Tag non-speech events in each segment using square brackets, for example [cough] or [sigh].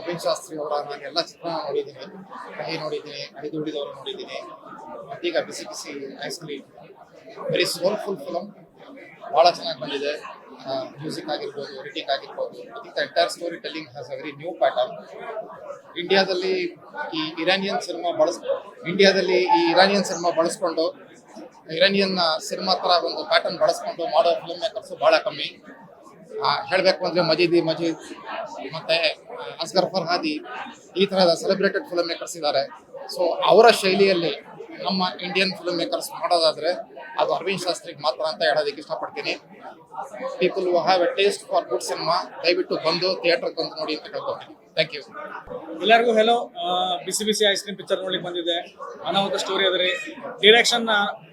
ಅಭಿನ್ ಶಾಸ್ತ್ರಿ ಅವರ ನಾನು ಎಲ್ಲ ಚಿತ್ರ ನೋಡಿದ್ದೀನಿ, ಕಹಿ ನೋಡಿದ್ದೀನಿ ಅಡಿದುಡಿದವರು ನೋಡಿದ್ದೀನಿ. ಮತ್ತೀಗ ಬಿಸಿ ಬಿಸಿ ice cream very soulful film ಭಾಳ ಚೆನ್ನಾಗಿ ಬಂದಿದೆ. ಮ್ಯೂಸಿಕ್ ಆಗಿರ್ಬೋದು ಎಡಿಟಿಂಗ್ ಆಗಿರ್ಬೋದು. The entire story telling has a very new pattern ಇಂಡಿಯಾದಲ್ಲಿ ಈ ಇರಾನಿಯನ್ ಸಿನಿಮಾ ಬಳಸ್ ಇಂಡಿಯಾದಲ್ಲಿ ಈ ಇರಾನಿಯನ್ ಸಿನಿಮಾ ಬಳಸ್ಕೊಂಡು ಇರಾನಿಯನ್ ಸಿನಿಮಾ ಥರ ಒಂದು ಪ್ಯಾಟರ್ನ್ ಬಳಸ್ಕೊಂಡು ಮಾಡೋ ಫಿಲ್ಮ್ ಮೇಕರ್ಸು ಭಾಳ ಕಮ್ಮಿ. ಹೇಳ್ಬೇಕು ಅಂದರೆ ಮಜೀದಿ, ಮಜೀದ್, ಮತ್ತೆ ಅಸ್ಗರ್ ಫರ್ಹಾದಿ ಈ ಥರದ ಸೆಲೆಬ್ರೇಟೆಡ್ ಫಿಲಮ್ ಮೇಕರ್ಸ್ ಇದ್ದಾರೆ ಸೊ ಅವರ ಶೈಲಿಯಲ್ಲಿ ನಮ್ಮ ಇಂಡಿಯನ್ ಫಿಲ್ಮ್ ಮೇಕರ್ಸ್ ಮಾಡೋದಾದರೆ ಅದು ಅರವಿಂದ್ ಶಾಸ್ತ್ರಿಗೆ ಮಾತ್ರ ಅಂತ ಹೇಳೋದಕ್ಕೆ ಇಷ್ಟಪಡ್ತೀನಿ. People have a taste for good cinema ದಯವಿಟ್ಟು ಬಂದು ಥಿಯೇಟರ್ಗೆ ಬಂದು ನೋಡಿ ಅಂತ ಕೇಳ್ಕೊತೀನಿ ಥ್ಯಾಂಕ್ ಯು ಎಲ್ಲರಿಗೂ hello Bisi Bisi ice cream picture ನೋಡ್ಲಿಕ್ಕೆ ಬಂದಿದೆ ಅನಾಹುತ ಸ್ಟೋರಿ ಅದ್ರಿ ಡಿರೆಕ್ಷನ್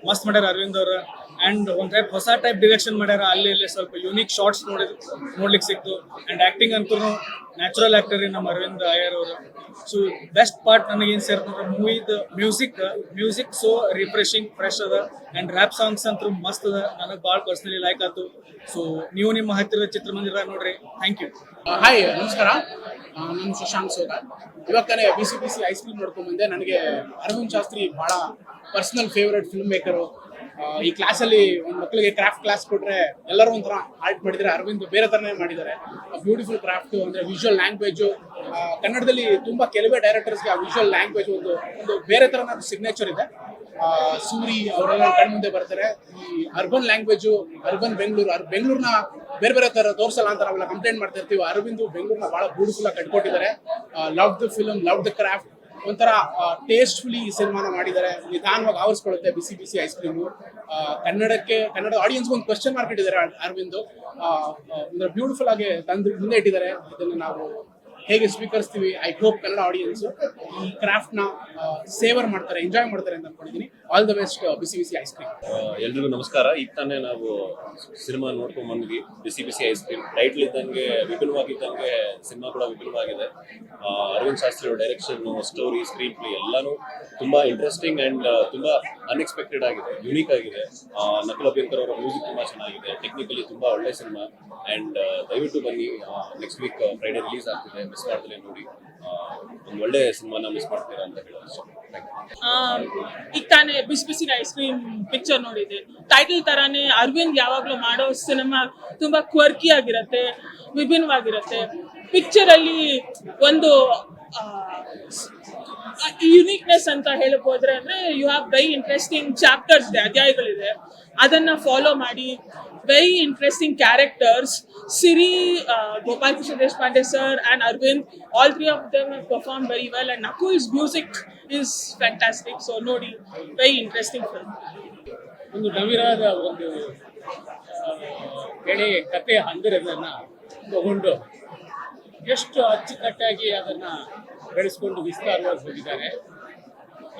ಮಸ್ತ್ ಮಾಡ್ಯಾರ ಅರವಿಂದ್ ಅವ್ರು. ಅಂಡ್ ಒಂದ್ ಟೈಪ್ ಹೊಸ ಟೈಪ್ ಡಿರೆಕ್ಷನ್ ಮಾಡ್ಯಾರ. ಅಲ್ಲಿ ಇಲ್ಲಿ ಸ್ವಲ್ಪ ಯೂನಿಕ್ ಶಾರ್ಟ್ಸ್ ನೋಡಿ ನೋಡ್ಲಿಕ್ಕೆ ಸಿಕ್ತು. ಅಂಡ್ ಆಕ್ಟಿಂಗ್ ಅಂತೂ ನ್ಯಾಚುರಲ್ ಆಕ್ಟರ್ ನಮ್ಮ ಅರವಿಂದ್ ಅಯ್ಯರ್ ಅವರು. ಸೊ ಬೆಸ್ಟ್ ಪಾರ್ಟ್ ನನಗೆ ಏನ್ ಸೇರ್ತಂದ್ರೆ ಮೂವಿದ music music so refreshing fresh ಅದ. ಅಂಡ್ ರ್ಯಾಪ್ ಸಾಂಗ್ಸ್ ಅಂತೂ ಮಸ್ತ್ ಅದ. ನನಗೆ ಭಾಳ ಪರ್ಸನಲಿ ಲೈಕ್ ಆಯ್ತು ಸೊ ನೀವು ನಿಮ್ಮ ಹತ್ತಿರದ ಚಿತ್ರಮಂದಿರ ನೋಡ್ರಿ. ಥ್ಯಾಂಕ್ ಯು ಹಾಯ್ ನಮಸ್ಕಾರ. ನಾನು ಶಶಾಂಕ್ ಸೋಗ ಇವಾಗ ತಾನೇ Bisi Bisi ice cream ನೋಡ್ಕೊಂಡ್ ಬಂದೆ. ನನಗೆ ಅರವಿಂದ್ ಶಾಸ್ತ್ರಿ ಬಹಳ ಪರ್ಸನಲ್ ಫೇವ್ರೆಟ್ ಫಿಲ್ಮ್ ಮೇಕರು ಈ ಕ್ಲಾಸಲ್ಲಿ ಒಂದು ಮಕ್ಕಳಿಗೆ ಕ್ರಾಫ್ಟ್ ಕ್ಲಾಸ್ ಕೊಟ್ರೆ ಎಲ್ಲರೂ ಒಂಥರ ಆರ್ಟ್ ಮಾಡಿದ್ದಾರೆ. ಅರವಿಂದ್ ಬೇರೆ ಥರನೇ ಮಾಡಿದ್ದಾರೆ. ಬ್ಯೂಟಿಫುಲ್ ಕ್ರಾಫ್ಟ್ ಅಂದ್ರೆ ವಿಜುವಲ್ ಲ್ಯಾಂಗ್ವೇಜು ಕನ್ನಡದಲ್ಲಿ ತುಂಬಾ ಕೆಲವೇ ಡೈರೆಕ್ಟರ್ಸ್ಗೆ ಆ ವಿಜುವಲ್ ಲ್ಯಾಂಗ್ವೇಜ್ ಒಂದು ಒಂದು ಬೇರೆ ಥರನಾದ ಸಿಗ್ನೇಚರ್ ಇದೆ. ಆ, ಸೂರಿ ಅವರೆಲ್ಲ ಕಣ್ಣು ಮುಂದೆ ಬರ್ತಾರೆ. ಈ ಅರ್ಬನ್ ಲ್ಯಾಂಗ್ವೇಜು ಅರ್ಬನ್ ಬೆಂಗಳೂರು ಅರ್ ಬೆಂಗಳೂರಿನ ಬೇರೆ ಬೇರೆ ತರ ತೋರಿಸಲ್ಲ ಅಂತ ನಾವೆಲ್ಲ ಕಂಪ್ಲೇಂಟ್ ಮಾಡ್ತಾ ಇರ್ತೀವಿ ಅರವಿಂದ್ ಬೆಂಗಳೂರಿನ ಬಹಳ ಬ್ಯೂಟಿಫುಲ್ ಆಗಿ ಕಟ್ಕೊಟ್ಟಿದ್ದಾರೆ. Love the film love the craft ಒಂಥರ ಟೇಸ್ಟ್ಫುಲಿ ಈ ಸಿನಿಮಾನ ಮಾಡಿದ್ದಾರೆ. ನಿಧಾನವಾಗಿ ಆವರಿಸ್ಕೊಳ್ಳುತ್ತೆ ಬಿಸಿ ಬಿಸಿ ಐಸ್ ಕ್ರೀಮು ಕನ್ನಡಕ್ಕೆ, ಕನ್ನಡ ಆಡಿಯನ್ಸ್ಗೆ ಒಂದು ಕ್ವಶನ್ ಮಾರ್ಕ್ ಇಟ್ಟಿದ್ದಾರೆ ಅರವಿಂದ್. ಅಂದ್ರೆ ಬ್ಯೂಟಿಫುಲ್ ಆಗಿ ತಂದು ಮುಂದೆ ಇಟ್ಟಿದ್ದಾರೆ. ಇದನ್ನು ನಾವು ಹೇಗೆ ಸ್ವೀಕರಿಸ್ತೀವಿ? ಐ ಹೋಪ್ ಕನ್ನಡ ಆಡಿಯನ್ಸ್ ಈ ಕ್ರಾಫ್ಟ್ನ ಸೇವರ್ ಮಾಡ್ತಾರೆ ಎಂಜಾಯ್ ಮಾಡ್ತಾರೆ ಅಂತ ಅನ್ಕೊಂಡಿದ್ದೀನಿ all the best Bisi Bisi ice cream ಎಲ್ರಿಗೂ ನಮಸ್ಕಾರ. ಈಗ ತಾನೇ ನಾವು ಸಿನಿಮಾ ನೋಡ್ಕೊಂಡ್ ಬಂದ್ವಿ. Bisi Bisi ice cream title ಇದ್ದಂಗೆ ವಿಭಿನ್ನವಾಗಿದ್ದಂಗೆ ಸಿನಿಮಾ ಕೂಡ ವಿಭಿನ್ನವಾಗಿದೆ ಆ, Arvind Shastri direction story screen play ಎಲ್ಲಾನು ತುಂಬಾ ಇಂಟ್ರೆಸ್ಟಿಂಗ್ ಅಂಡ್ ತುಂಬಾ ಅನ್ಎಕ್ಸ್ಪೆಕ್ಟೆಡ್ ಆಗಿದೆ. ಯುನೀಕ್ ಆಗಿದೆ. ನಕುಲ್ ಅಭ್ಯಂಕರ್ ಅವರ ಮ್ಯೂಸಿಕ್ ತುಂಬಾ ಚೆನ್ನಾಗಿದೆ. ಟೆಕ್ನಿಕಲಿ ತುಂಬಾ ಒಳ್ಳೆ ಸಿನಿಮಾ. ಅಂಡ್ ದಯವಿಟ್ಟು ಬನ್ನಿ. ನೆಕ್ಸ್ಟ್ ವೀಕ್ ಫ್ರೈಡೆ ರಿಲೀಸ್ ಆಗ್ತಿದೆ. ಮಿಸ್ ನೋಡಿ ಒಂದು ಒಳ್ಳೆ ಸಿನಿಮಾನ ಮಿಸ್ ಮಾಡ್ತೀರಾ ಅಂತ ಹೇಳೋದು ಈಗ ತಾನೇ Bisi Bisi ice cream picture ನೋಡಿದೆ. ಟೈಟಲ್ ತರಾನೇ ಅರವಿಂದ್ ಯಾವಾಗಲೂ ಮಾಡೋ ಸಿನಿಮಾ ತುಂಬಾ ಕ್ವರ್ಕಿ ಆಗಿರತ್ತೆ, ವಿಭಿನ್ನವಾಗಿರುತ್ತೆ. ಪಿಕ್ಚರ್ ಅಲ್ಲಿ ಒಂದು ಯುನೀಕ್ನೆಸ್ ಅಂತ ಹೇಳಕ್ ಹೋದ್ರೆ ಅಂದ್ರೆ you have very interesting chapters ಇದೆ ಅಧ್ಯಾಯಗಳಿದೆ. ಅದನ್ನ ಫಾಲೋ ಮಾಡಿ very interesting characters Siri Gopal Krishna Deshpande sir and Arvind all three of them perform very well and Nakul's music is fantastic so ನೋಡಿ ವೆರಿ ಇಂಟ್ರೆಸ್ಟಿಂಗ್ ಫಿಲ್ಮ್ ಒಂದು ನವಿರಾದ ಒಂದು ಎಳೆ ಕತೆ ಹಂದರದನ್ನ ತಗೊಂಡು ಎಷ್ಟು ಅಚ್ಚುಕಟ್ಟಾಗಿ ಅದನ್ನು ಬೆಳೆಸ್ಕೊಂಡು ವಿಸ್ತಾರವಾಗಿ ಹೋಗಿದ್ದಾರೆ.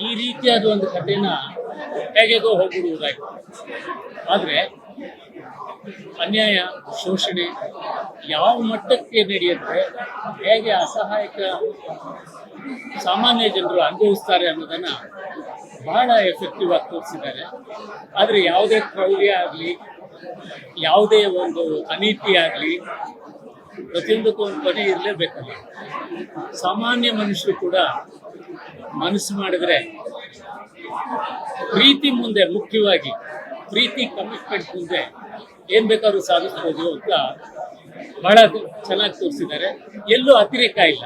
ಈ ರೀತಿಯಾದ ಒಂದು ಕಥೆನ ಹೇಗೆಗೋ ಹೋಗ್ಬಿಡುವುದಾಗಿ ಆದರೆ ಅನ್ಯಾಯ ಶೋಷಣೆ ಯಾವ ಮಟ್ಟಕ್ಕೆ ನಡೆಯುತ್ತೆ, ಹೇಗೆ ಅಸಹಾಯಕ ಸಾಮಾನ್ಯ ಜನರು ಅನುಭವಿಸ್ತಾರೆ ಅನ್ನೋದನ್ನು ಬಹಳ ಎಫೆಕ್ಟಿವ್ ಆಗಿ ತೋರಿಸಿದ್ದಾರೆ. ಆದರೆ ಯಾವುದೇ ಕ್ರೌರ್ಯ ಆಗಲಿ, ಯಾವುದೇ ಒಂದು ಅನೀತಿ ಆಗಲಿ, ಪ್ರತಿಯೊಂದಕ್ಕೂ ಒಂದು ಕೊನೆ ಇರಲೇಬೇಕಲ್ಲ. ಸಾಮಾನ್ಯ ಮನುಷ್ಯರು ಕೂಡ ಮನಸ್ಸು ಮಾಡಿದ್ರೆ ಪ್ರೀತಿ ಮುಂದೆ ಮುಖ್ಯವಾಗಿ ಪ್ರೀತಿ ಕಮಿಟ್ಮೆಂಟ್ ಮುಂದೆ ಏನ್ ಬೇಕಾದ್ರೂ ಸಾಧಿಸ್ಬೋದು ಅಂತ ಬಹಳ ಚೆನ್ನಾಗಿ ತೋರಿಸಿದ್ದಾರೆ. ಎಲ್ಲೂ ಅತಿರೇಕ ಇಲ್ಲ.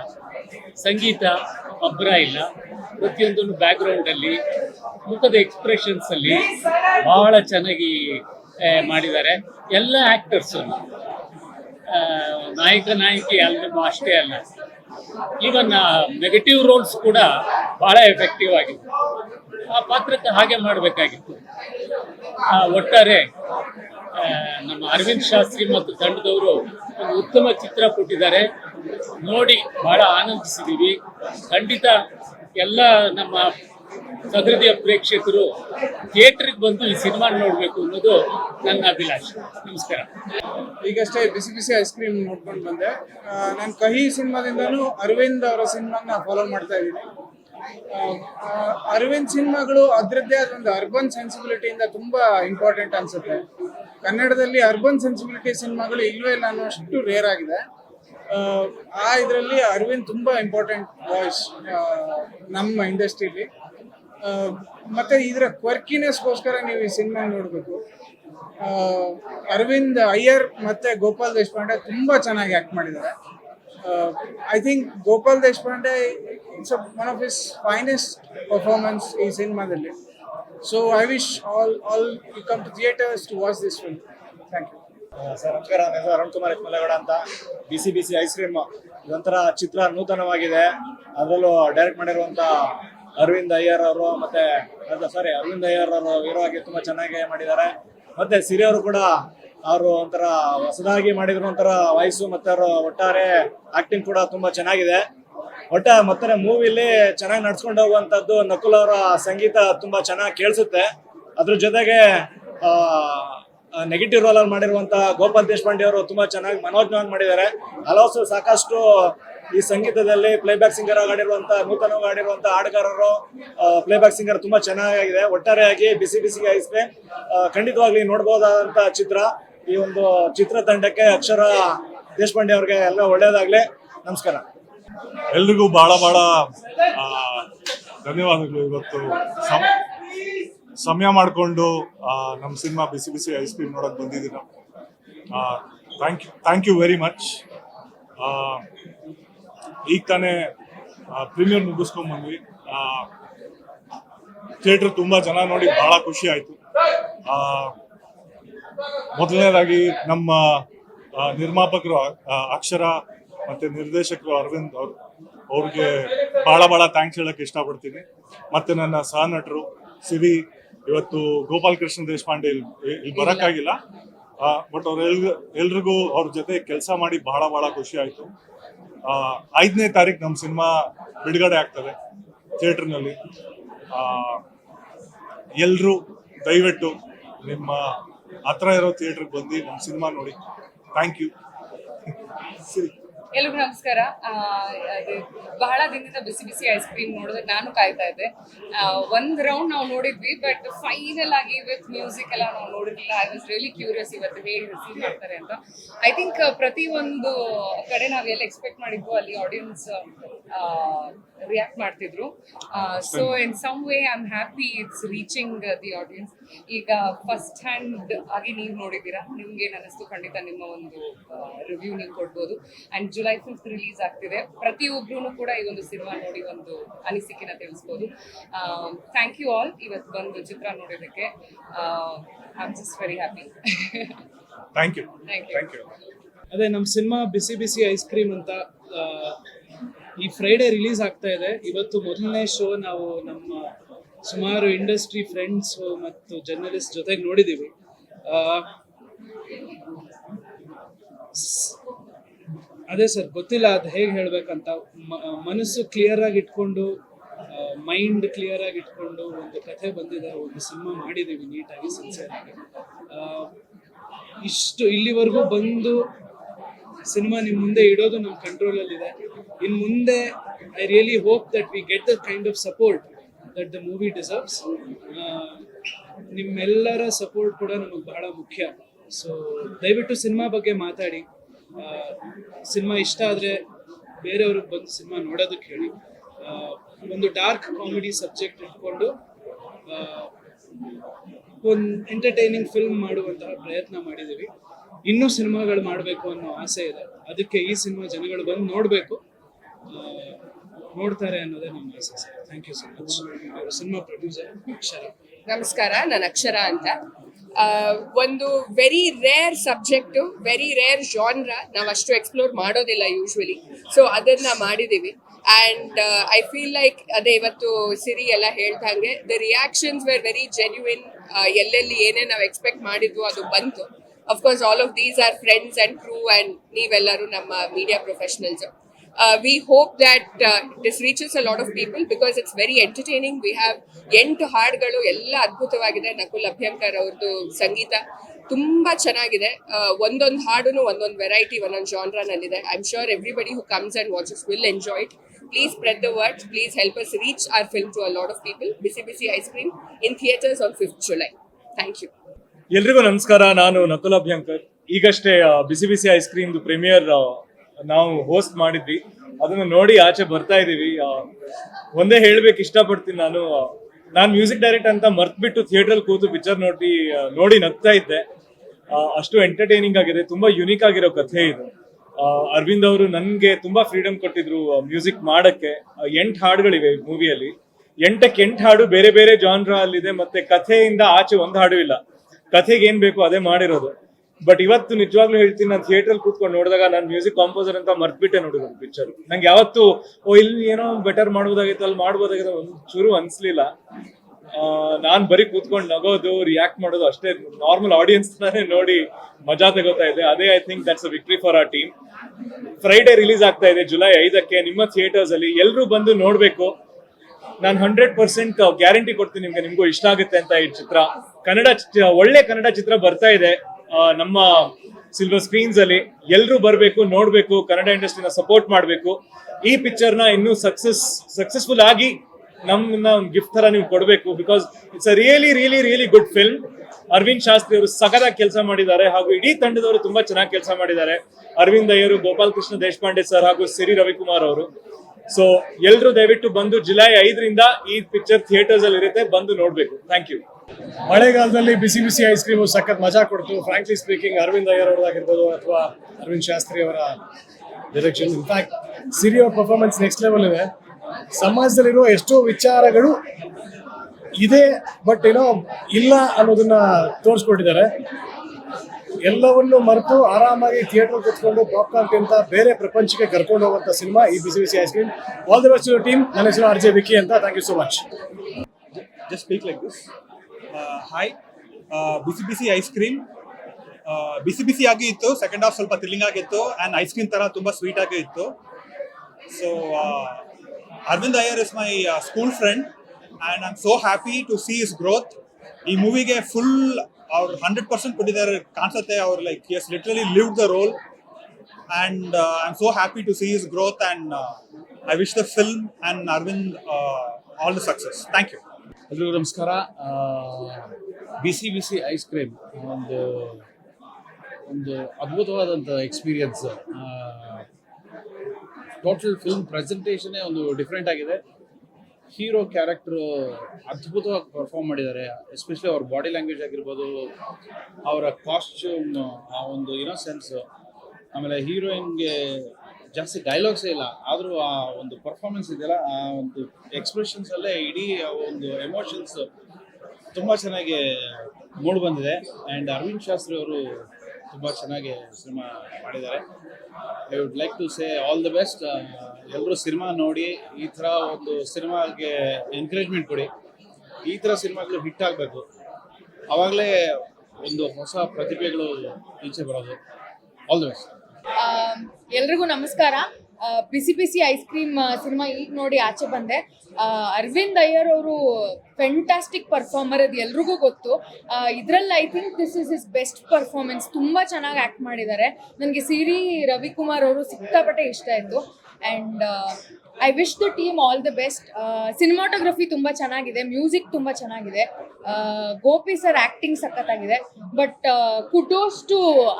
ಸಂಗೀತ, ಅಬ್ರ ಇಲ್ಲ. ಪ್ರತಿಯೊಂದನ್ನು ಬ್ಯಾಕ್ಗ್ರೌಂಡ್ ಅಲ್ಲಿ, ಮುಖದ ಎಕ್ಸ್ಪ್ರೆಷನ್ಸಲ್ಲಿ ಬಹಳ ಚೆನ್ನಾಗಿ ಮಾಡಿದ್ದಾರೆ. ಎಲ್ಲ ಆಕ್ಟರ್ಸ್ ನಾಯಕ, ನಾಯಕಿ ಅಲ್ಲ ಅಷ್ಟೇ ಅಲ್ಲ. ಈವನ್ ನೆಗೆಟಿವ್ ರೋಲ್ಸ್ ಕೂಡ ಬಹಳ ಎಫೆಕ್ಟಿವ್ ಆಗಿತ್ತು. ಆ ಪಾತ್ರಕ್ಕೆ ಹಾಗೆ ಮಾಡಬೇಕಾಗಿತ್ತು. ಒಟ್ಟಾರೆ ನಮ್ಮ ಅರವಿಂದ್ ಶಾಸ್ತ್ರಿ ಮತ್ತು ತಂಡದವರು ಒಂದು ಉತ್ತಮ ಚಿತ್ರ ಕೊಟ್ಟಿದ್ದಾರೆ. ನೋಡಿ, ಬಹಳ ಆನಂದಿಸಿದ್ದೀವಿ ಖಂಡಿತ ಎಲ್ಲ ನಮ್ಮ ಸಹೃದಯ ಪ್ರೇಕ್ಷಕರು ಥಿಯೇಟ್ರಿಗೆ ಬಂದು ಈ ಸಿನಿಮಾ ನೋಡಬೇಕು ಅನ್ನೋದು ನನ್ನ ಅಭಿಲಾಷೆ. ನಮಸ್ಕಾರ. ಈಗಷ್ಟೇ ಬಿಸಿ ಬಿಸಿ ಐಸ್ ಕ್ರೀಮ್ ನೋಡ್ಕೊಂಡು ಬಂದೆ. ನಾನು ಕಹಿ ಸಿನಿಮಾದಿಂದನೂ ಅರವಿಂದ್ ಅವರ ಸಿನಿಮಾನ ಫಾಲೋ ಮಾಡ್ತಾ ಇದ್ದೀನಿ. ಅರವಿಂದ್ ಸಿನಿಮಾಗಳು ಅದರದ್ದೇ ಆದ ಒಂದು ಅರ್ಬನ್ ಸೆನ್ಸಿಬಿಲಿಟಿಯಿಂದ ತುಂಬಾ ಇಂಪಾರ್ಟೆಂಟ್ ಅನ್ಸುತ್ತೆ. ಕನ್ನಡದಲ್ಲಿ ಅರ್ಬನ್ ಸೆನ್ಸಿಬಿಲಿಟಿ ಸಿನಿಮಾಗಳು ಇಲ್ವೇ ಇಲ್ಲ ಅನ್ನೋಷ್ಟು ರೇರ್ ಆಗಿದೆ. ಆ ಇದರಲ್ಲಿ ಅರವಿಂದ್ ತುಂಬ ಇಂಪಾರ್ಟೆಂಟ್ ವಾಯ್ಸ್ ನಮ್ಮ ಇಂಡಸ್ಟ್ರಿಲಿ ಮತ್ತೆ ಇದರ ಕ್ವರ್ಕಿನೆಸ್ಗೋಸ್ಕರ ನೀವು ಈ ಸಿನಿಮಾ ನೋಡಬೇಕು. ಅರವಿಂದ್, ಅಯ್ಯರ್ ಮತ್ತೆ ಗೋಪಾಲ್ ದೇಶಪಾಂಡೆ ತುಂಬ ಚೆನ್ನಾಗಿ ಆ್ಯಕ್ಟ್ ಮಾಡಿದ್ದಾರೆ. I think Gopal Deshpande it's of of finest finest performance ಈ ಸಿನಿಮಾದಲ್ಲಿ so I wish all all you come to theaters to watch this film. Thank you. Sir ನಮಸ್ಕಾರ. ನನ್ನ ಹೆಸರು ಅರುಣ್ ಕುಮಾರ್ ಎತ್ಮಲೇಗೌಡ ಅಂತ. Bisi Bisi ice cream ಇದೊಂಥರ ಚಿತ್ರ ನೂತನವಾಗಿದೆ. ಅದರಲ್ಲೂ ಡೈರೆಕ್ಟ್ ಮಾಡಿರುವಂತ ಅರವಿಂದ್ ಅಯ್ಯರ್ ಅವರು ಮತ್ತೆ ಸಾರಿ ಅರವಿಂದ್ ಅಯ್ಯರ್ ಅವರು ಹೀರೋ ಆಗಿ ತುಂಬಾ ಚೆನ್ನಾಗಿ ಮಾಡಿದ್ದಾರೆ. ಮತ್ತೆ ಸಿರಿ ಅವರು ಕೂಡ ಅವರು ಒಂಥರ ಹೊಸದಾಗಿ ಮಾಡಿದ್ರು ಒಂಥರ ವಯಸ್ಸು ಮತ್ತೆ ಅವರು ಒಟ್ಟಾರೆ ಆಕ್ಟಿಂಗ್ ಕೂಡ ತುಂಬಾ ಚೆನ್ನಾಗಿದೆ. ಒಟ್ಟ ಮತ್ತೆ ಮೂವಿಲಿ ಚೆನ್ನಾಗಿ ನಡ್ಸ್ಕೊಂಡು ಹೋಗುವಂತದ್ದು ನಕುಲ್ ಅವರ ಸಂಗೀತ ತುಂಬಾ ಚೆನ್ನಾಗಿ ಕೇಳಿಸುತ್ತೆ. ಅದ್ರ ಜೊತೆಗೆ ನೆಗೆಟಿವ್ ರೋಲ್ ಅಲ್ಲಿ ಮಾಡಿರುವಂತಹ ಗೋಪಾಲ್ ದೇಶಪಾಂಡೆ ಅವರು ತುಂಬಾ ಚೆನ್ನಾಗಿ ಮನೋಜ್ಞವಾಗಿ ಮಾಡಿದ್ದಾರೆ. ಹಲವು ಸಾಕಷ್ಟು ಈ ಸಂಗೀತದಲ್ಲಿ ಪ್ಲೇಬ್ಯಾಕ್ ಸಿಂಗರ್ ಆಡಿರುವಂತ ನೂತನವಾಗಿ ಆಡಿರುವಂತ ಹಾಡುಗಾರರು ಪ್ಲೇಬ್ಯಾಕ್ ಸಿಂಗರ್ ತುಂಬಾ ಚೆನ್ನಾಗಿದೆ ಒಟ್ಟಾರೆಯಾಗಿ ಬಿಸಿ ಬಿಸಿ ಐಸ್ ಖಂಡಿತವಾಗ್ಲಿ ನೋಡಬಹುದಾದಂತ ಚಿತ್ರ. ಈ ಒಂದು ಚಿತ್ರತಂಡಕ್ಕೆ ಅಕ್ಷರ ದೇಶಪಾಂಡೆ ಅವ್ರಿಗೆ ಎಲ್ಲ ಒಳ್ಳೇದಾಗ್ಲಿ. ನಮಸ್ಕಾರ. ಎಲ್ರಿಗೂ ಬಹಳ ಬಹಳ ಧನ್ಯವಾದಗಳು ಇವತ್ತು. ಸಮಯ ಮಾಡಿಕೊಂಡು ನಮ್ಮ cinema Bisi Bisi ice cream ನೋಡಕ್ ಬಂದಿದ್ದೀರ. Thank you thank you very much ಈಗ ತಾನೇ ಪ್ರೀಮಿಯರ್ ಮುಗಿಸ್ಕೊಂಡ್ ಬಂದ್ವಿ. ಥಿಯೇಟರ್ ತುಂಬಾ ಜನ ನೋಡಿ ಬಹಳ ಖುಷಿ ಆಯ್ತು. ಮೊದಲನೇದಾಗಿ ನಮ್ಮ ನಿರ್ಮಾಪಕರು ಅಕ್ಷರ ಮತ್ತೆ ನಿರ್ದೇಶಕರು ಅರವಿಂದ್ ಅವರು ಅವ್ರಿಗೆ ಬಹಳ ಬಹಳ ಥ್ಯಾಂಕ್ಸ್ ಹೇಳಕ್ ಇಷ್ಟಪಡ್ತೀನಿ. ಮತ್ತೆ ನನ್ನ ಸಹ ನಟರು ಸಿವಿ, ಇವತ್ತು ಗೋಪಾಲ್ ಕೃಷ್ಣ ದೇಶಪಾಂಡೆ ಇಲ್ಲಿ ಇಲ್ಲಿ ಬರಕ್ಕಾಗಿಲ್ಲ. ಬಟ್ ಅವ್ರ ಎಲ್ ಎಲ್ರಿಗೂ ಅವ್ರ ಜೊತೆ ಕೆಲಸ ಮಾಡಿ ಬಹಳ ಬಹಳ ಖುಷಿ ಆಯ್ತು. ಐದನೇ ತಾರೀಕು ನಮ್ಮ ಸಿನಿಮಾ ಬಿಡುಗಡೆ ಆಗ್ತದೆ ಥಿಯೇಟರ್ನಲ್ಲಿ. ಎಲ್ಲರೂ ದಯವಿಟ್ಟು ನಿಮ್ಮ ಹತ್ರ ಇರೋ ಥಿಯೇಟರ್ಗೆ ಬಂದು ನಮ್ಮ ಸಿನಿಮಾ ನೋಡಿ. ಥ್ಯಾಂಕ್ ಯು [laughs] ಸರಿ. ಎಲ್ರಿಗೂ ನಮಸ್ಕಾರ. ಆ, ಬಹಳ ದಿನದಿಂದ ಬಿಸಿ ಬಿಸಿ ಐಸ್ ಕ್ರೀಮ್ ನೋಡಿದ್ರೆ ನಾನು ಕಾಯ್ತಾ ಇದ್ದೆ. ಒಂದು ಒಂದ್ ರೌಂಡ್ ನಾವು ನೋಡಿದ್ವಿ ಬಟ್ ಫೈನಲ್ ಆಗಿ ವಿತ್ ಮ್ಯೂಸಿಕ್ ಎಲ್ಲ ನಾವು ನೋಡಿರ್ಲಿಲ್ಲ. ಐ ವಾಸ್ ರಿಯಲಿ ಕ್ಯೂರಿಯಸ್ ಇವತ್ತು ಹೇಗೆ ರಿಸೀವ್ ಮಾಡ್ತಾರೆ ಅಂತ. ಐ ಥಿಂಕ್ ಪ್ರತಿ ಒಂದು ಕಡೆ ನಾವು ಎಲ್ಲ ಎಕ್ಸ್ಪೆಕ್ಟ್ ಮಾಡಿದ್ವು ಅಲ್ಲಿ ಆಡಿಯನ್ಸ್ ರಿಯಾಕ್ಟ್ ಮಾಡ್ತಿದ್ರು. So in some way I am happy it's reaching the audience ಈಗ ಫಸ್ಟ್ ಹ್ಯಾಂಡ್ ಆಗಿ ನೀವು ನೋಡಿದ್ದೀರಾ? ನಿಮ್ಗೆ ಅನಿಸ್ತು? ಖಂಡಿತ ನಿಮ್ಮ ಒಂದು ರಿವ್ಯೂ ನೀವು ಕೊಡ್ಬೋದು. ಅಂಡ್ ಜುಲೈ ಫಿಫ್ತ್ ರಿಲೀಸ್ ಆಗ್ತಿದೆ. ಪ್ರತಿಯೊಬ್ಬರೂ ಕೂಡ ಈ ಒಂದು ಸಿನಿಮಾ ನೋಡಿ ಒಂದು ಅನಿಸಿಕೆನ ತಿಳಿಸ್ಬೋದು. ಥ್ಯಾಂಕ್ ಯು ಆಲ್ ಇವತ್ತು ಬಂದು ಚಿತ್ರ ನೋಡೋದಕ್ಕೆ I am just very happy thank you thank you ಅದೇ ನಮ್ಮ cinema Bisi Bisi ice cream ಅಂತ ಈ ಫ್ರೈಡೇ ರಿಲೀಸ್ ಆಗ್ತಾ ಇದೆ. ಇವತ್ತು ಮೊದಲನೇ ಶೋ ನಾವು ನಮ್ಮ ಸುಮಾರು ಇಂಡಸ್ಟ್ರಿ ಫ್ರೆಂಡ್ಸ್ ಮತ್ತು ಜರ್ನಲಿಸ್ಟ್ ಜೊತೆಗೆ ನೋಡಿದ್ದೀವಿ ಆ, ಸ್- ಅದೇ ಸರ್, ಗೊತ್ತಿಲ್ಲ ಅದು ಹೇಗೆ ಹೇಳಬೇಕಂತ. ಮನಸ್ಸು ಕ್ಲಿಯರ್ ಆಗಿ ಇಟ್ಕೊಂಡು ಮೈಂಡ್ ಕ್ಲಿಯರ್ ಆಗಿ ಇಟ್ಕೊಂಡು ಒಂದು ಕಥೆ ಬಂದಿದೆ, ಒಂದು ಸಿನಿಮಾ ಮಾಡಿದ್ದೀವಿ ನೀಟಾಗಿ ಸಿನ್ಸಿಯರ್ ಆಗಿ ಇಷ್ಟು ಇಲ್ಲಿವರೆಗೂ ಬಂದು ಸಿನಿಮಾ ನಿಮ್ಮ ಮುಂದೆ ಇಡೋದು ನಮ್ಮ ಕಂಟ್ರೋಲಲ್ಲಿದೆ ಇನ್ನು ಮುಂದೆ I really hope that we get the kind of support that the movie deserves ನಿಮ್ಮೆಲ್ಲರ ಸಪೋರ್ಟ್ ಕೂಡ ನಮಗೆ ಬಹಳ ಮುಖ್ಯ. ಸೊ ದಯವಿಟ್ಟು ಸಿನಿಮಾ ಬಗ್ಗೆ ಮಾತಾಡಿ. ಸಿನಿಮಾ ಇಷ್ಟ ಆದರೆ ಬೇರೆಯವ್ರಿಗೆ ಬಂದು ಸಿನಿಮಾ ನೋಡೋದಕ್ಕೆ ಹೇಳಿ. ಒಂದು ಡಾರ್ಕ್ ಕಾಮಿಡಿ ಸಬ್ಜೆಕ್ಟ್ ಇಟ್ಕೊಂಡು ಒಂದು ಎಂಟರ್ಟೈನಿಂಗ್ ಫಿಲ್ಮ್ ಮಾಡುವಂತಹ ಪ್ರಯತ್ನ ಮಾಡಿದ್ದೀವಿ ಇನ್ನೂ ಸಿನಿಮಾಗಳು ಮಾಡಬೇಕು ಅನ್ನೋ ಆಸೆ ಇದೆ. ಅದಕ್ಕೆ ಈ ಸಿನಿಮಾ ಜನಗಳು ಬಂದು ನೋಡಬೇಕು. ನೋಡ್ತಾರೆ ಅನ್ನೋದೇ ನಮ್ಮ ಆಸೆ sir. Thank you so much cinema producer Akshara. ನಮಸ್ಕಾರ. ನಾನು ಅಕ್ಷರ ಅಂತ. ಒಂದು very rare subject very rare genre ನಾವು ಅಷ್ಟು ಎಕ್ಸ್ಪ್ಲೋರ್ ಮಾಡೋದಿಲ್ಲ ಯೂಶ್ವಲಿ ಸೊ ಅದನ್ನ ಮಾಡಿದ್ದೀವಿ ಆ್ಯಂಡ್ ಐ ಫೀಲ್ ಲೈಕ್ ಅದೇ ಇವತ್ತು ಸಿರಿ ಎಲ್ಲ ಹೇಳ್ದಂಗೆ the reactions were very genuine ಎಲ್ಲೆಲ್ಲಿ ಏನೇ ನಾವು ಎಕ್ಸ್ಪೆಕ್ಟ್ ಮಾಡಿದ್ವು ಅದು ಬಂತು. Of course all of these are friends and true and ನೀವೆಲ್ಲರೂ ನಮ್ಮ media professionals uh, we hope that uh, this reaches a lot of people because it's very entertaining. We have ಎಂಟು ಹಾಡುಗಳು ಎಲ್ಲ ಅದ್ಭುತವಾಗಿದೆ. ನಕುಲ್ ಅಭ್ಯಂಕರ್ ಅವ್ರದ್ದು ಸಂಗೀತ ತುಂಬಾ ಚೆನ್ನಾಗಿದೆ. ಒಂದೊಂದು ಹಾಡುನು ಒಂದೊಂದು ವೆರೈಟಿ ಒಂದೊಂದು ಜಾನ್ರನಲ್ಲಿದೆ I am sure everybody who comes and watches will enjoy it please spread the words please help us reach our film to a lot of people Bisi Bisi ice cream in theatres on fifth July thank you ಎಲ್ರಿಗೂ ನಮಸ್ಕಾರ. ನಾನು ನಕುಲ್ ಅಭ್ಯಂಕರ್. ಈಗಷ್ಟೇ Bisi Bisi ice cream premiere ನಾವು host ಮಾಡಿದ್ವಿ. ಅದನ್ನ ನೋಡಿ ಆಚೆ ಬರ್ತಾ ಇದೀವಿ. ಆ, ಒಂದೇ ಹೇಳ್ಬೇಕು ಇಷ್ಟಪಡ್ತೀನಿ ನಾನು. ನಾನು ಮ್ಯೂಸಿಕ್ ಡೈರೆಕ್ಟ್ ಅಂತ ಮರ್ತ್ಬಿಟ್ಟು ಥಿಯೇಟರ್ ಕೂತು ಪಿಕ್ಚರ್ ನೋಡಿ ನೋಡಿ ನಗ್ತಾ ಇದ್ದೆ. ಅಷ್ಟು ಎಂಟರ್ಟೈನಿಂಗ್ ಆಗಿದೆ. ತುಂಬಾ ಯುನೀಕ್ ಆಗಿರೋ ಕಥೆ ಇದು. ಅರವಿಂದ್ ಅವರು ನನಗೆ ತುಂಬಾ ಫ್ರೀಡಮ್ ಕೊಟ್ಟಿದ್ರು ಮ್ಯೂಸಿಕ್ ಮಾಡಕ್ಕೆ. ಎಂಟ್ ಹಾಡುಗಳಿವೆ ಮೂವಿಯಲ್ಲಿ ಎಂಟಕ್ಕೆ ಎಂಟು ಹಾಡು ಬೇರೆ ಬೇರೆ ಜಾನ್ರ ಅಲ್ಲಿದೆ. ಮತ್ತೆ ಕಥೆಯಿಂದ ಆಚೆ ಒಂದು ಹಾಡು ಇಲ್ಲ. ಕಥೆಗೆ ಏನ್ ಬೇಕು ಅದೇ ಮಾಡಿರೋದು. ಬಟ್ ಇವತ್ತು ನಿಜವಾಗ್ಲೂ ಹೇಳ್ತೀನಿ, ನಾನು ಥಿಯೇಟರ್ ಕೂತ್ಕೊಂಡು ನೋಡಿದಾಗ ನಾನು ಮ್ಯೂಸಿಕ್ ಕಾಂಪೋಸರ್ ಅಂತ ಮರ್ತ್ಬಿಟ್ಟೆ ನೋಡಿರೋದು ಪಿಕ್ಚರ್ ನಂಗೆ ಯಾವತ್ತು, ಓ, ಇಲ್ಲಿ ಏನೋ ಬೆಟರ್ ಮಾಡ್ಬೋದಾಗಿತ್ತು, ಅಲ್ಲಿ ಮಾಡ್ಬೋದಾಗಿತ್ತು ಒಂದು ಚೂರು ಅನ್ಸ್ಲಿಲ್ಲ. ನಾನು ಬರೀ ಕೂತ್ಕೊಂಡು ನಗೋದು ರಿಯಾಕ್ಟ್ ಮಾಡೋದು ಅಷ್ಟೇ ನಾರ್ಮಲ್ ಆಡಿಯನ್ಸ್ ನೋಡಿ ಮಜಾ ತಗೋತಾ ಇದೆ. ಅದೇ I think that's a victory for our team Friday release ಆಗ್ತಾ ಇದೆ ಜುಲೈ ಐದಕ್ಕೆ ನಿಮ್ಮ ಥಿಯೇಟರ್ಸ್ ಅಲ್ಲಿ. ಎಲ್ಲರೂ ಬಂದು ನೋಡ್ಬೇಕು. ನಾನು ಹಂಡ್ರೆಡ್ ಪರ್ಸೆಂಟ್ ಗ್ಯಾರಂಟಿ ಕೊಡ್ತೀನಿ ನಿಮ್ಗೆ, ನಿಮ್ಗೂ ಇಷ್ಟ ಆಗುತ್ತೆ ಅಂತ ಈ ಚಿತ್ರ. ಕನ್ನಡ ಒಳ್ಳೆ ಕನ್ನಡ ಚಿತ್ರ ಬರ್ತಾ ಇದೆ. ನಮ್ಮ ಸಿಲ್ವರ್ ಸ್ಕ್ರೀನ್ಸ್ ಅಲ್ಲಿ ಎಲ್ಲರೂ ಬರಬೇಕು, ನೋಡಬೇಕು, ಕನ್ನಡ ಇಂಡಸ್ಟ್ರಿನ ಸಪೋರ್ಟ್ ಮಾಡಬೇಕು. ಈ ಪಿಕ್ಚರ್ನ ಇನ್ನೂ ಸಕ್ಸಸ್ ಸಕ್ಸಸ್ಫುಲ್ ಆಗಿ ನಮ್ಮನ್ನ ಒಂದು ಗಿಫ್ಟ್ ತರ ನೀವು ಕೊಡಬೇಕು because it's a really really really good film Arvind Shastri ಅವರು ಸಗದಾಗಿ ಕೆಲಸ ಮಾಡಿದ್ದಾರೆ ಹಾಗೂ ಇಡೀ ತಂಡದವರು ತುಂಬಾ ಚೆನ್ನಾಗಿ ಕೆಲಸ ಮಾಡಿದ್ದಾರೆ. ಅರವಿಂದ್ ಅಯ್ಯರು, ಗೋಪಾಲ್ ಕೃಷ್ಣ ದೇಶಪಾಂಡೆ ಸರ್ ಹಾಗೂ ಸಿರಿ ರವಿಕುಮಾರ್ ಅವರು. ಸೊ ಎಲ್ಲರೂ ದಯವಿಟ್ಟು ಬಂದು ಜುಲೈ ಐದರಿಂದ ಈ ಪಿಕ್ಚರ್ ಥಿಯೇಟರ್ಸ್ ಅಲ್ಲಿ ಇರುತ್ತೆ, ಬಂದು ನೋಡ್ಬೇಕು. ಥ್ಯಾಂಕ್ ಯು ಮಳೆಗಾಲದಲ್ಲಿ ಬಿಸಿ ಬಿಸಿ ಐಸ್ ಕ್ರೀಮ್ ಸಖತ್ ಮಜಾ ಕೊಡ್ತು. ಫ್ರಾಂಕ್ಲಿ ಸ್ಪೀಕಿಂಗ್ ಅರವಿಂದ್ ಅಯ್ಯರ್ ಅವ್ರದ್ದಾಗಿರ್ಬೋದು ಅಥವಾ ಅರವಿಂದ್ ಶಾಸ್ತ್ರಿ ಅವರ direction in fact Siri performance next level ಇದೆ. ಸಮಾಜದಲ್ಲಿರೋ ಎಷ್ಟೋ ವಿಚಾರಗಳು ಇದೆ ಬಟ್ ಏನೋ ಇಲ್ಲ ಅನ್ನೋದನ್ನ ತೋರಿಸ್ಕೊಟ್ಟಿದ್ದಾರೆ. ಎಲ್ಲವನ್ನು ಮರೆತು ಆರಾಮಾಗಿ ಥಿಯೇಟರ್ ಕೂತ್ಕೊಂಡು ಪಾಪ್ಕಾರ್ನ್ ತಿಂತ ಬೇರೆ ಪ್ರಪಂಚಕ್ಕೆ ಕರ್ಕೊಂಡು ಹೋಗುವಂತ ಸಿನಿಮಾ ಈ Bisi Bisi ice cream all the best team ನನ್ನ ಹೆಸರು ಆರ್ ಜೆ ವಿಕ್ಕಿ ಅಂತ. Thank you so much just speak like this. Hi Bisi Bisi ice cream ಬಿಸಿ ಬಿಸಿ ಆಗಿ ಇತ್ತು ಸೆಕೆಂಡ್ ಹಾಫ್ ಸ್ವಲ್ಪ ಥ್ರಿಲ್ಲಿಂಗ್ ಆಗಿತ್ತು ಆ್ಯಂಡ್ ಐಸ್ ಕ್ರೀಮ್ ಥರ ತುಂಬ ಸ್ವೀಟ್ ಆಗಿ ಇತ್ತು. So Arvind Iyer is my school friend and I am so happy to see is growth ಈ ಮೂವಿಗೆ ಫುಲ್ ಅವ್ರು ಹಂಡ್ರೆಡ್ ಪರ್ಸೆಂಟ್ ಕೊಟ್ಟಿದ್ದಾರೆ, ಕಾಣಿಸುತ್ತೆ ಅವ್ರು like as literally live the role and I am so happy to see is growth and I wish the film and Arvind all the success thank you ಎಲ್ರಿಗೂ ನಮಸ್ಕಾರ. ಬಿಸಿ ಬಿಸಿ ice cream ಒಂದು ಒಂದು ಅದ್ಭುತವಾದಂಥ experience total film ಪ್ರೆಸೆಂಟೇಷನೇ ಒಂದು different ಆಗಿದೆ. Hero character ಅದ್ಭುತವಾಗಿ perform ಮಾಡಿದ್ದಾರೆ. Especially ಅವ್ರ ಬಾಡಿ ಲ್ಯಾಂಗ್ವೇಜ್ ಆಗಿರ್ಬೋದು, ಅವರ ಕಾಸ್ಟ್ಯೂಮ್ ಆ ಒಂದು ಇನ್ನೋಸೆನ್ಸ್ ಆಮೇಲೆ ಹೀರೋಯಿನ್ಗೆ ಜಾಸ್ತಿ ಡೈಲಾಗ್ಸೇ ಇಲ್ಲ, ಆದರೂ ಆ ಒಂದು ಪರ್ಫಾರ್ಮೆನ್ಸ್ ಇದೆಯಲ್ಲ, ಆ ಒಂದು ಎಕ್ಸ್ಪ್ರೆಷನ್ಸ್ ಅಲ್ಲೇ ಇಡೀ ಆ ಒಂದು ಎಮೋಷನ್ಸ್ ತುಂಬ ಚೆನ್ನಾಗಿ ಮೂಡ್ ಬಂದಿದೆ. ಆ್ಯಂಡ್ ಅರವಿಂದ್ ಶಾಸ್ತ್ರಿ ಅವರು ತುಂಬ ಚೆನ್ನಾಗಿ ಸಿನಿಮಾ ಮಾಡಿದ್ದಾರೆ. I would like to say all the best ಎಲ್ಲರೂ ಸಿನಿಮಾ ನೋಡಿ ಈ ಥರ ಒಂದು ಸಿನಿಮಾಗೆ ಎನ್ಕರೇಜ್ಮೆಂಟ್ ಕೊಡಿ. ಈ ಥರ ಸಿನಿಮಾಗಳು ಹಿಟ್ ಆಗಬೇಕು. ಆವಾಗಲೇ ಒಂದು ಹೊಸ ಪ್ರತಿಭೆಗಳು ಈಚೆ ಬರೋದು. ಆಲ್ ದ ಬೆಸ್ಟ್ ಎಲ್ರಿಗೂ ನಮಸ್ಕಾರ. Bisi Bisi ice cream cinema ಈಗ ನೋಡಿ ಆಚೆ ಬಂದೆ. ಅರವಿಂದ್ ಅಯ್ಯರ್ ಅವರು ಫೆಂಟಾಸ್ಟಿಕ್ ಪರ್ಫಾರ್ಮರ್ ಅದು ಎಲ್ರಿಗೂ ಗೊತ್ತು. ಇದರಲ್ಲಿ I think this is is best performance ತುಂಬ ಚೆನ್ನಾಗಿ ಆ್ಯಕ್ಟ್ ಮಾಡಿದ್ದಾರೆ. ನನಗೆ ಸಿರಿ ರವಿಕುಮಾರ್ ಅವರು ಸಿಕ್ಕಾಪಟ್ಟೆ ಇಷ್ಟ ಆಯಿತು. And I wish the team all the best cinematography ತುಂಬ ಚೆನ್ನಾಗಿದೆ ಮ್ಯೂಸಿಕ್ ತುಂಬ ಚೆನ್ನಾಗಿದೆ. ಆ, ಗೋಪಿ ಸರ್ ಆ್ಯಕ್ಟಿಂಗ್ ಸಖತ್ತಾಗಿದೆ. But kudos to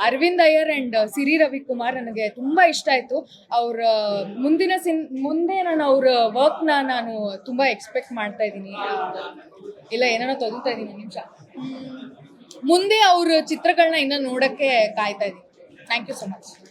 Arvind Iyer and Siri Ravikumar ನನಗೆ ತುಂಬ ಇಷ್ಟ ಆಯಿತು. ಅವ್ರ ಮುಂದಿನ ಸಿನ್ ಮುಂದೆ ನಾನು ಅವ್ರ ವರ್ಕ್ನ ನಾನು ತುಂಬ ಎಕ್ಸ್ಪೆಕ್ಟ್ ಮಾಡ್ತಾ ಇದ್ದೀನಿ. ಇಲ್ಲ ಏನೇನೋ ತೊಗೊಳ್ತಾ ಇದ್ದೀನಿ ನಿಮಿಷ. ಮುಂದೆ ಅವ್ರ ಚಿತ್ರಗಳನ್ನ ಇನ್ನೂ ನೋಡೋಕ್ಕೆ ಕಾಯ್ತಾ ಇದ್ದೀನಿ. Thank you so much